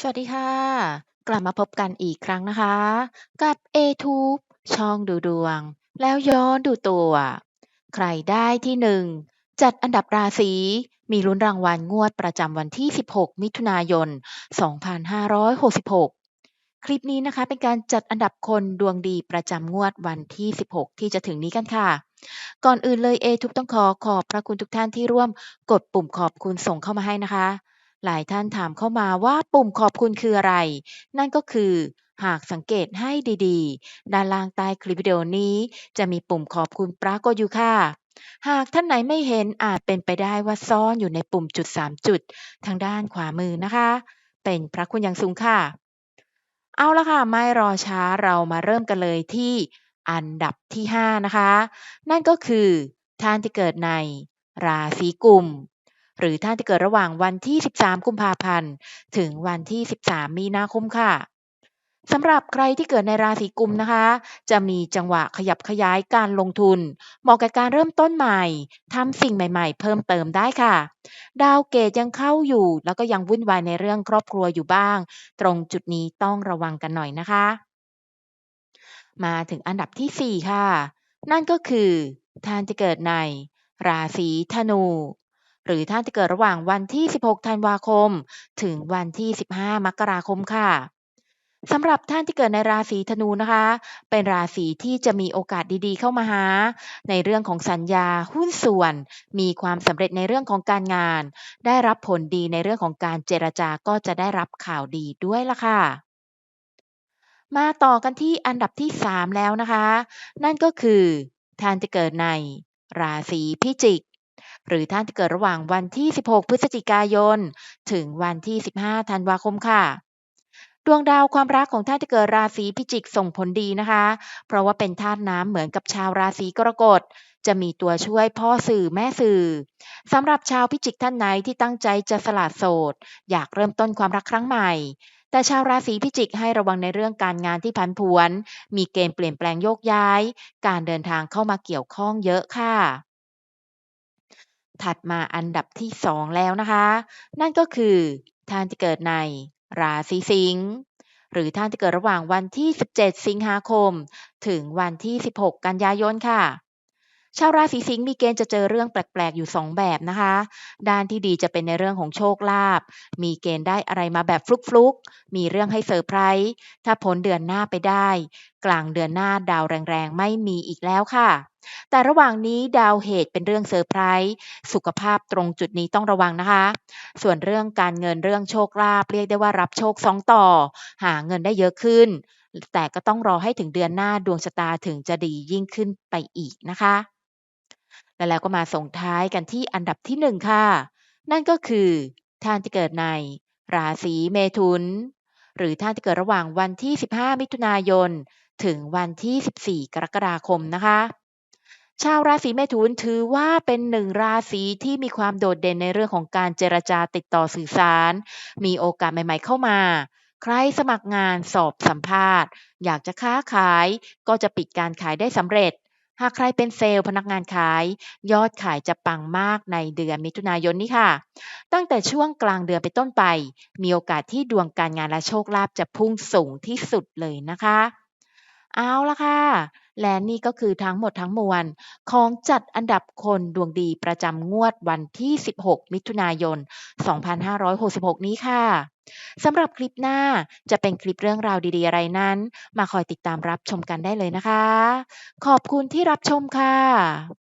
สวัสดีค่ะ กลับมาพบกันอีกครั้งนะคะ กับ A-Tube ช่องดูดวง แล้วย้อนดูตัว ใครได้ที่หนึ่งจัดอันดับราศีมีลุ้นรางวัลงวดประจำวันที่ 16 มิถุนายน 2566 คลิปนี้นะคะเป็นการจัดอันดับคนดวงดีประจำงวดวันที่ 16 ที่จะถึงนี้กันค่ะก่อนอื่นเลย A-Tube ต้องขอขอบพระคุณทุกท่านที่ร่วมกดปุ่มขอบคุณส่งเข้ามาให้นะคะ หลายท่านถามเข้ามาว่าปุ่มขอบคุณคืออะไร นั่นก็คือหากสังเกตให้ดีๆ ด้านล่างใต้คลิปวิดีโอนี้ จะมีปุ่มขอบคุณปรากฏอยู่ค่ะ หากท่านไหนไม่เห็นอาจเป็นไปได้ว่าซ่อนอยู่ในปุ่มจุด 3 จุด ทางด้านขวามือนะคะ เป็นพระคุณอย่างสูงค่ะ เอาละค่ะ ไม่รอช้าเรามาเริ่มกันเลยที่อันดับที่ 5 นะคะ นั่นก็คือท่านที่เกิดในราศีกุม หรือท่านที่เกิดระหว่างวันที่ 13 กุมภาพันธ์ ถึงวันที่ 13 มีนาคมค่ะสำหรับใครที่เกิดในราศีกุมนะคะ จะมีจังหวะขยับขยายการลงทุน เหมาะกับการเริ่มต้นใหม่ทำสิ่งใหม่ๆ เพิ่มเติมได้ค่ะ ดาวเกตยังเข้าอยู่ แล้วก็ยังวุ่นวายในเรื่องครอบครัวอยู่บ้าง ตรงจุดนี้ต้องระวังกันหน่อยนะคะ มาถึงอันดับที่ 4 ค่ะ นั่นก็คือท่านที่เกิดในราศีธนู หรือท่านที่เกิดระหว่างวันที่ 16 ธันวาคม ถึงวันที่ 15 มกราคมค่ะสำหรับท่านที่เกิดในราศีธนูนะคะ เป็นราศีที่จะมีโอกาสดีๆ เข้ามาหา ในเรื่องของสัญญาหุ้นส่วน มีความสำเร็จในเรื่องของการงาน ได้รับผลดีในเรื่องของการเจรจาก็จะได้รับข่าวดีด้วยล่ะค่ะ มาต่อกันที่อันดับที่ 3 แล้วนะคะ นั่นก็คือท่านที่เกิดในราศีพิจิก หรือท่านที่เกิดระหว่างวันที่ 16 พฤศจิกายน ถึงวันที่ 15 ธันวาคมค่ะ ดวงดาวความรักของท่านที่เกิดราศีพิจิกส่งผลดีนะคะ เพราะว่าเป็นธาตุน้ำเหมือนกับชาวราศีกรกฎจะมีตัวช่วยพ่อสื่อแม่สื่อสำหรับชาวพิจิกท่านไหนที่ตั้งใจจะสละโสด อยากเริ่มต้นความรักครั้งใหม่ แต่ชาวราศีพิจิกให้ระวังในเรื่องการงานที่ผันผวน มีเกณฑ์เปลี่ยนแปลงโยกย้าย การเดินทางเข้ามาเกี่ยวข้องเยอะค่ะ ถัดมาอันดับที่ 2 แล้วนะคะ นั่นก็คือท่านที่เกิดในราศีสิงห์หรือท่านที่เกิดระหว่างวันที่ 17 สิงหาคม ถึงวันที่ 16 กันยายนค่ะ ชาวราศีสิงห์มีเกณฑ์จะเจอเรื่องแปลกๆอยู่ 2 แบบนะคะ ด้านที่ดีจะเป็นในเรื่องของโชคลาภมีเกณฑ์ได้อะไรมาแบบฟลุกๆ มีเรื่องให้เซอร์ไพรส์ถ้าพ้นเดือนหน้าไปได้ กลางเดือนหน้าดาวแรงๆ ไม่มีอีกแล้วค่ะ แต่ระหว่างนี้ดาวเหตุเป็นเรื่องเซอร์ไพรส์สุขภาพตรงจุดนี้ต้องระวังนะคะ ส่วนเรื่องการเงินเรื่องโชคลาภเรียกได้ว่ารับโชค2ต่อ หาเงินได้เยอะขึ้น แต่ก็ต้องรอให้ถึงเดือนหน้าดวงชะตาถึงจะดียิ่งขึ้นไปอีกนะคะ และแล้วก็มาส่งท้ายกันที่อันดับที่1ค่ะ นั่นก็คือท่านที่เกิดใน ราศีเมถุน หรือท่านที่เกิดระหว่างวันที่ 15 มิถุนายน ถึงวันที่ 14 กรกฎาคมนะคะ ชาวราศีเมถุนถือว่าเป็นหนึ่งราศีที่มีความโดดเด่นในเรื่องของการเจรจาติดต่อสื่อสาร มีโอกาสใหม่ๆเข้ามา ใครสมัครงานสอบสัมภาษณ์ อยากจะค้าขายก็จะปิดการขายได้สำเร็จ หากใครเป็นเซลล์พนักงานขาย ยอดขายจะปังมากในเดือนมิถุนายนนี้ค่ะ ตั้งแต่ช่วงกลางเดือนเป็นต้นไป มีโอกาสที่ดวงการงานและโชคลาภจะพุ่งสูงที่สุดเลยนะคะ เอาละค่ะ และนี่ก็คือทั้งหมดทั้งมวล ของจัดอันดับคนดวงดีประจำงวดวันที่ 16 มิถุนายน 2566 นี้ค่ะสำหรับคลิปหน้าจะเป็นคลิปเรื่องราวดีๆอะไรนั้น มาคอยติดตามรับชมกันได้เลยนะคะ ขอบคุณที่รับชมค่ะ